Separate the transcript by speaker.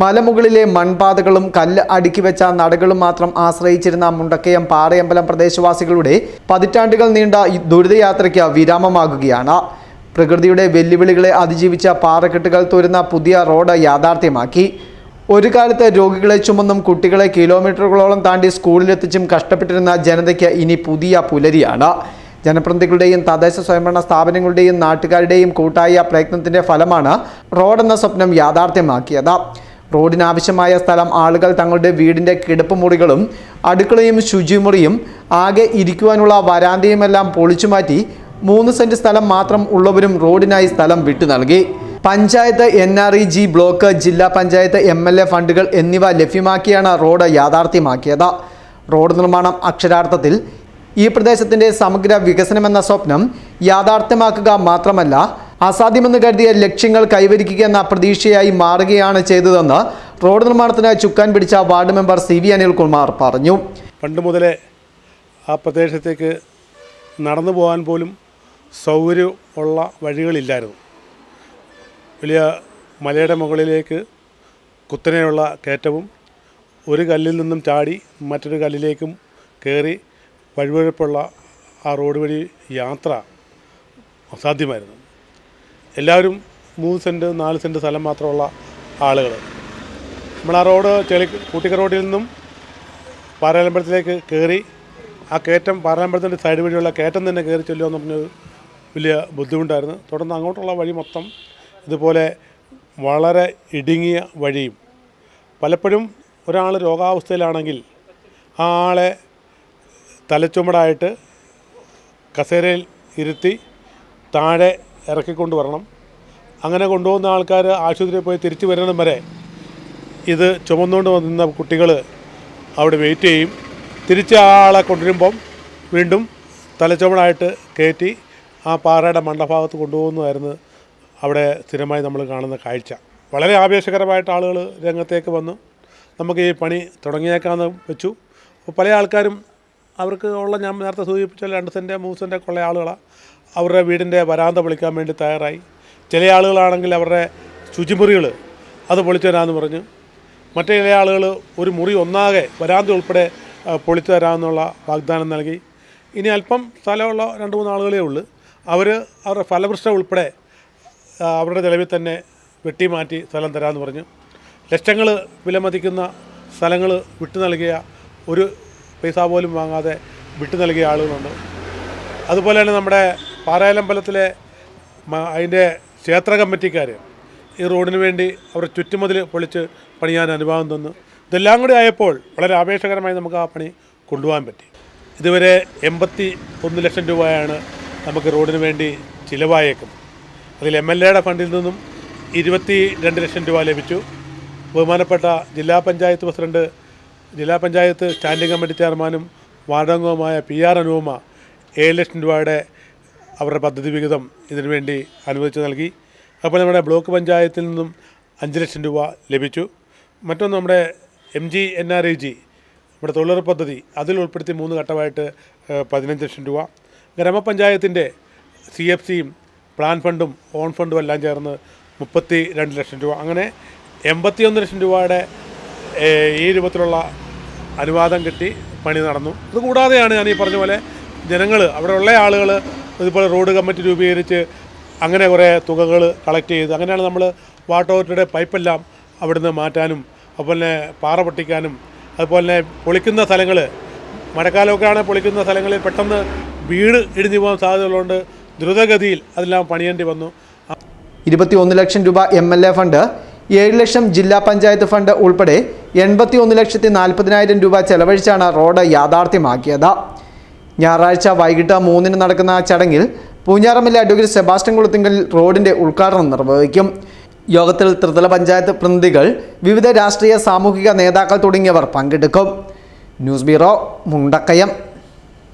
Speaker 1: മലമുകളിലെ മൺപാതകളും കല്ല് അടുക്കി വെച്ച നടകളും മാത്രം ആശ്രയിച്ചിരുന്ന മുണ്ടക്കയം പാറയമ്പലം പ്രദേശവാസികളുടെ പതിറ്റാണ്ടുകൾ നീണ്ട ദുരിതയാത്രയ്ക്ക് വിരാമമാകുകയാണ്. പ്രകൃതിയുടെ വെല്ലുവിളികളെ അതിജീവിച്ച പാറക്കെട്ടുകൾ തുരുന്ന പുതിയ റോഡ് യാഥാർത്ഥ്യമാക്കി. ഒരു കാലത്ത് രോഗികളെ ചുമന്നും കുട്ടികളെ കിലോമീറ്ററുകളോളം താണ്ടി സ്കൂളിലെത്തിച്ചും കഷ്ടപ്പെട്ടിരുന്ന ജനതയ്ക്ക് ഇനി പുതിയ പുലരിയാണ്. ജനപ്രതിനിധികളുടെയും തദ്ദേശ സ്വയംഭരണ സ്ഥാപനങ്ങളുടെയും നാട്ടുകാരുടെയും കൂട്ടായ പ്രയത്നത്തിന്റെ ഫലമാണ് റോഡെന്ന സ്വപ്നം യാഥാർത്ഥ്യമാക്കിയത്. റോഡിനാവശ്യമായ സ്ഥലം ആളുകൾ തങ്ങളുടെ വീടിന്റെ കിടപ്പ് മുറികളും അടുക്കളയും ശുചിമുറിയും ആകെ ഇരിക്കുവാനുള്ള വരാന്തയുമെല്ലാം പൊളിച്ചുമാറ്റി മൂന്ന് സെന്റ് സ്ഥലം മാത്രം ഉള്ളവരും റോഡിനായി സ്ഥലം വിട്ടു നൽകി. Panchayat N R E G block zilla panchayat M L A ഫണ്ടുകൾ എന്നിവ ലഭ്യമാക്കിയാണ് റോഡ് യാഥാർത്ഥ്യമാക്കിയത്. റോഡ് നിർമ്മാണം അക്ഷരാർത്ഥത്തിൽ ഈ പ്രദേശത്തിന്റെ സമഗ്ര വികസനമെന്ന സ്വപ്നം യാഥാർത്ഥ്യമാക്കുക മാത്രമല്ല അസാധ്യമെന്ന് കരുതിയ ലക്ഷ്യങ്ങൾ കൈവരിക്കുക എന്ന പ്രതീക്ഷയായി മാറുകയാണ് ചെയ്തതെന്ന് റോഡ് നിർമ്മാണത്തിനായി ചുക്കാൻ പിടിച്ച ward member C V Anilkumar പറഞ്ഞു.
Speaker 2: പണ്ട് മുതലേ ആ പ്രദേശത്തേക്ക് നടന്നു പോകാൻ പോലും സൗകര്യം ഉള്ള വഴികളില്ലായിരുന്നു. വലിയ മലയുടെ മുകളിലേക്ക് കുത്തനെയുള്ള കയറ്റവും ഒരു കല്ലിൽ നിന്നും ചാടി മറ്റൊരു കല്ലിലേക്കും കയറി വഴുവഴുപ്പുള്ള ആ റോഡ് വഴി യാത്ര അസാധ്യമായിരുന്നു. എല്ലാവരും മൂന്ന് സെന്റ് നാല് സെന്റ് സ്ഥലം മാത്രമുള്ള ആളുകൾ. നമ്മൾ ആ റോഡ് ചെളി കൂട്ടിക്ക റോഡിൽ നിന്നും പാരാലമ്പലത്തിലേക്ക് കയറി ആ കയറ്റം പാരാലമ്പലത്തിന്റെ സൈഡ് വഴിയുള്ള കയറ്റം തന്നെ കയറി ചെല്ലുക എന്ന് പറഞ്ഞൊരു വലിയ ബുദ്ധിമുട്ടായിരുന്നു. തുടർന്ന് അങ്ങോട്ടുള്ള വഴി മൊത്തം ഇതുപോലെ വളരെ ഇടുങ്ങിയ വഴിയും പലപ്പോഴും ഒരാൾ രോഗാവസ്ഥയിലാണെങ്കിൽ ആ ആളെ തലച്ചുമടായിട്ട് കസേരയിൽ ഇരുത്തി താഴെ ഇറക്കിക്കൊണ്ട് വരണം അങ്ങനെ കൊണ്ടുപോകുന്ന ആൾക്കാർ ആശുപത്രിയിൽ പോയി തിരിച്ചു വരണം വരെ ഇത് ചുമന്നുകൊണ്ട് നിന്ന കുട്ടികൾ അവിടെ വെയിറ്റ് ചെയ്യും. തിരിച്ച് ആളെ കൊണ്ടുവരുമ്പം വീണ്ടും തലച്ചുമടായിട്ട് കയറ്റി ആ പാറയുടെ മണ്ടഭാഗത്ത് കൊണ്ടുപോകുന്നതായിരുന്നു അവിടെ സ്ഥിരമായി നമ്മൾ കാണുന്ന കാഴ്ച. വളരെ ആവേശകരമായിട്ട് ആളുകൾ രംഗത്തേക്ക് വന്നു. നമുക്ക് ഈ പണി തുടങ്ങിയേക്കാമെന്ന് വെച്ചു. പല ആൾക്കാരും അവർക്ക് ഉള്ള ഞാൻ നേരത്തെ സൂചിപ്പിച്ച രണ്ട് സെന്റ് മൂന്ന് സെന്റൊക്കെ ഉള്ള ആളുകളാണ് അവരുടെ വീടിന്റെ വരാന്ത പൊളിക്കാൻ വേണ്ടി തയ്യാറായി. ചില ആളുകളാണെങ്കിൽ അവരുടെ ശുചിമുറികൾ അത് പൊളിച്ചു തരാമെന്ന് പറഞ്ഞു. മറ്റു ചില ആളുകൾ ഒരു മുറി ഒന്നാകെ വരാന്ത ഉൾപ്പെടെ പൊളിച്ചു തരാമെന്നുള്ള വാഗ്ദാനം നൽകി. ഇനി അല്പം സ്ഥലമുള്ള രണ്ട് മൂന്ന് ആളുകളേ ഉള്ളൂ. അവർ അവരുടെ ഫലവൃഷ്ടം ഉൾപ്പെടെ അവരുടെ ചെലവിൽ തന്നെ വെട്ടി മാറ്റി സ്ഥലം തരാമെന്ന് പറഞ്ഞു. ലക്ഷങ്ങൾ വിലമതിക്കുന്ന സ്ഥലങ്ങൾ വിട്ടു നൽകിയ ഒരു പൈസ പോലും വാങ്ങാതെ വിട്ടു നൽകിയ ആളുകളുണ്ട്. അതുപോലെ തന്നെ നമ്മുടെ പാറായലമ്പലത്തിലെ അതിന്റെ ക്ഷേത്ര കമ്മിറ്റിക്കാർ ഈ റോഡിന് വേണ്ടി അവർ ചുറ്റുമതിൽ പൊളിച്ച് പണിയാൻ അനുഭവം തന്നു. ഇതെല്ലാം കൂടി ആയപ്പോൾ വളരെ ആവേശകരമായി നമുക്ക് ആ പണി കൊണ്ടുപോകാൻ പറ്റി. ഇതുവരെ എൺപത്തി ഒന്ന് ലക്ഷം രൂപയാണ് നമുക്ക് റോഡിന് വേണ്ടി ചിലവായേക്കും അതിൽ എം എൽ എയുടെ ഫണ്ടിൽ നിന്നും ഇരുപത്തി രണ്ട് ലക്ഷം രൂപ ലഭിച്ചു. ബഹുമാനപ്പെട്ട ജില്ലാ പഞ്ചായത്ത് പ്രസിഡന്റ് ജില്ലാ പഞ്ചായത്ത് സ്റ്റാൻഡിംഗ് കമ്മിറ്റി ചെയർമാനും വാർഡംഗവുമായ പി ആർ അനുപമ ഏഴ് ലക്ഷം രൂപയുടെ അവരുടെ പദ്ധതി വിഹിതം ഇതിനു വേണ്ടി അനുവദിച്ച് നൽകി. അപ്പോൾ നമ്മുടെ ബ്ലോക്ക് പഞ്ചായത്തിൽ നിന്നും അഞ്ച് ലക്ഷം രൂപ ലഭിച്ചു. മറ്റൊന്ന് നമ്മുടെ M G N R I G നമ്മുടെ തൊഴിലുറപ്പ് പദ്ധതി അതിൽ ഉൾപ്പെടുത്തി മൂന്ന് ഘട്ടമായിട്ട് പതിനഞ്ച് ലക്ഷം രൂപ. ഗ്രാമപഞ്ചായത്തിന്റെ സി എഫ് സിയും പ്ലാൻ ഫണ്ടും ഓൺ ഫണ്ടും എല്ലാം ചേർന്ന് മുപ്പത്തി രണ്ട് ലക്ഷം രൂപ. അങ്ങനെ എൺപത്തിയൊന്ന് ലക്ഷം രൂപയുടെ ഈ രൂപത്തിലുള്ള അനുവാദം കിട്ടി പണി നടന്നു. അതുകൂടാതെയാണ് ഞാൻ ഈ പറഞ്ഞ പോലെ ജനങ്ങൾ അവിടെയുള്ള ആളുകൾ ഇതുപോലെ റോഡ് കമ്മിറ്റി രൂപീകരിച്ച് അങ്ങനെ കുറേ തുകകൾ കളക്ട് ചെയ്ത് അങ്ങനെയാണ് നമ്മൾ വാട്ടർ അതോറിറ്റിയുടെ പൈപ്പെല്ലാം അവിടുന്ന് മാറ്റാനും അതുപോലെ തന്നെ പാറ പൊട്ടിക്കാനും അതുപോലെ തന്നെ പൊളിക്കുന്ന സ്ഥലങ്ങൾ മഴക്കാലമൊക്കെ ആണെങ്കിൽ പൊളിക്കുന്ന സ്ഥലങ്ങളിൽ പെട്ടെന്ന് വീട് ഇടിഞ്ഞു പോകാൻ സാധ്യതയുള്ളതുകൊണ്ട് ദ്രുതഗതിയിൽ അതെല്ലാം പണിയേണ്ടി വന്നു.
Speaker 1: ഇരുപത്തി ഒന്ന് ലക്ഷം രൂപ എം എൽ എ ഫണ്ട് ഏഴ് ലക്ഷം ജില്ലാ പഞ്ചായത്ത് ഫണ്ട് ഉൾപ്പെടെ എൺപത്തി ഒന്ന് ലക്ഷത്തി നാൽപ്പതിനായിരം രൂപ ചെലവഴിച്ചാണ് റോഡ് യാഥാർത്ഥ്യമാക്കിയത്. ഞായറാഴ്ച വൈകിട്ട് മൂന്നിന് നടക്കുന്ന ചടങ്ങിൽ പൂഞ്ഞാറമ്മലെ അഡ്വക്കേറ്റ് സെബാസ്റ്റ്യൻ കുളത്തിങ്കൽ റോഡിന്റെ ഉദ്ഘാടനം നിർവഹിക്കും. യോഗത്തിൽ ത്രിതല പഞ്ചായത്ത് പ്രതിനിധികൾ വിവിധ രാഷ്ട്രീയ സാമൂഹിക നേതാക്കൾ തുടങ്ങിയവർ പങ്കെടുക്കും. News bureau Mundakayam.